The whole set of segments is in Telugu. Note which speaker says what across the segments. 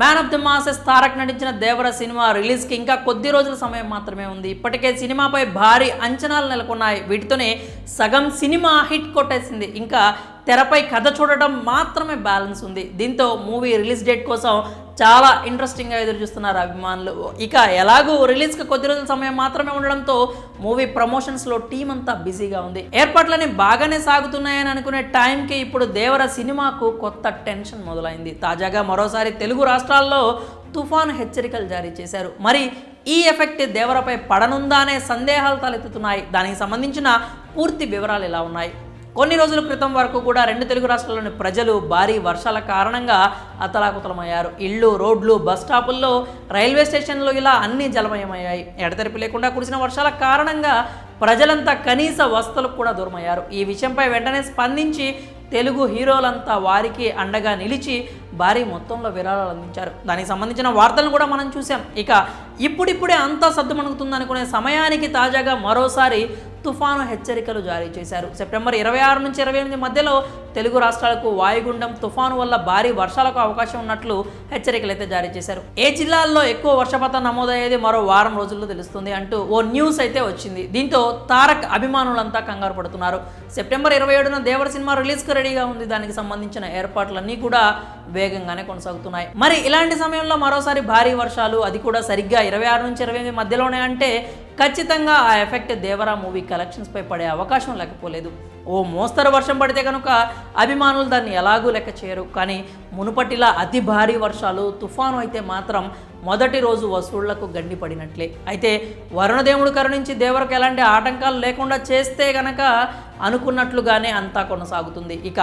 Speaker 1: Man of the masses Tarak నటించిన దేవర సినిమా రిలీజ్కి ఇంకా కొద్ది రోజుల సమయం మాత్రమే ఉంది. ఇప్పటికే సినిమాపై భారీ అంచనాలు నెలకొన్నాయి. వీటితోనే సగం సినిమా హిట్ కొట్టేసింది. ఇంకా తెరపై కథ చూడటం మాత్రమే బ్యాలెన్స్ ఉంది. దీంతో మూవీ రిలీజ్ డేట్ కోసం చాలా ఇంట్రెస్టింగ్గా ఎదురు చూస్తున్నారు అభిమానులు. ఇక ఎలాగూ రిలీజ్కి కొద్ది రోజుల సమయం మాత్రమే ఉండడంతో మూవీ ప్రమోషన్స్లో టీం అంతా బిజీగా ఉంది. ఏర్పాట్లన్నీ బాగానే సాగుతున్నాయని అనుకునే టైంకి ఇప్పుడు దేవర సినిమాకు కొత్త టెన్షన్ మొదలైంది. తాజాగా మరోసారి తెలుగు రాష్ట్రాల్లో తుఫాను హెచ్చరికలు జారీ చేశారు. మరి ఈ ఎఫెక్ట్ దేవరపై పడనుందా అనే సందేహాలు తలెత్తుతున్నాయి. దానికి సంబంధించిన పూర్తి వివరాలు ఎలా ఉన్నాయి. కొన్ని రోజుల క్రితం వరకు కూడా రెండు తెలుగు రాష్ట్రాల్లోని ప్రజలు భారీ వర్షాల కారణంగా అతలాకుతలమయ్యారు. ఇళ్ళు రోడ్లు బస్ స్టాపుల్లో రైల్వే స్టేషన్లు ఇలా అన్నీ జలమయమయ్యాయి. ఎడతెరిపి లేకుండా కురిసిన వర్షాల కారణంగా ప్రజలంతా కనీస వసతులకు కూడా దూరమయ్యారు. ఈ విషయంపై వెంటనే స్పందించి తెలుగు హీరోలంతా వారికి అండగా నిలిచి భారీ మొత్తంలో విరాళాలు అందించారు. దానికి సంబంధించిన వార్తలను కూడా మనం చూసాం ఇక ఇప్పుడిప్పుడే అంతా సర్దుమణుగుతుంది అనుకునే సమయానికి తాజాగా మరోసారి తుఫాను హెచ్చరికలు జారీ చేశారు. సెప్టెంబర్ ఇరవై ఆరు నుంచి ఇరవై ఎనిమిది మధ్యలో తెలుగు రాష్ట్రాలకు వాయుగుండం తుఫాను వల్ల భారీ వర్షాలకు అవకాశం ఉన్నట్లు హెచ్చరికలు అయితే జారీ చేశారు. ఏ జిల్లాల్లో ఎక్కువ వర్షపాతం నమోదయ్యేది మరో వారం రోజుల్లో తెలుస్తుంది అంటూ ఓ న్యూస్ అయితే వచ్చింది. దీంతో తారక్ అభిమానులంతా కంగారు పడుతున్నారు. సెప్టెంబర్ ఇరవై ఏడున దేవర సినిమా రిలీజ్కి రెడీగా ఉంది. దానికి సంబంధించిన ఏర్పాట్లన్నీ కూడా వేగంగానే కొనసాగుతున్నాయి. మరి ఇలాంటి సమయంలో మరోసారి భారీ వర్షాలు అది కూడా సరిగ్గా ఇరవై ఆరు నుంచి ఇరవై ఎనిమిది మధ్యలోనే అంటే ఖచ్చితంగా ఆ ఎఫెక్ట్ దేవరా మూవీ కలెక్షన్స్పై పడే అవకాశం లేకపోలేదు. ఓ మోస్తరు వర్షం పడితే కనుక అభిమానులు దాన్ని ఎలాగూ లెక్క చేయరు. కానీ మునుపటిలా అతి భారీ వర్షాలు తుఫాను అయితే మాత్రం మొదటి రోజు వసూళ్ళకు గండి పడినట్లే అయితే వరుణదేవుడు కరుణించి దేవరకు ఎలాంటి ఆటంకాలు లేకుండా చేస్తే గనక అనుకున్నట్లుగానే అంతా కొనసాగుతుంది. ఇక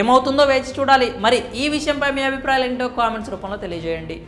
Speaker 1: ఏమవుతుందో వేచి చూడాలి. మరి ఈ విషయంపై మీ అభిప్రాయాలు ఏంటో కామెంట్స్ రూపంలో తెలియజేయండి.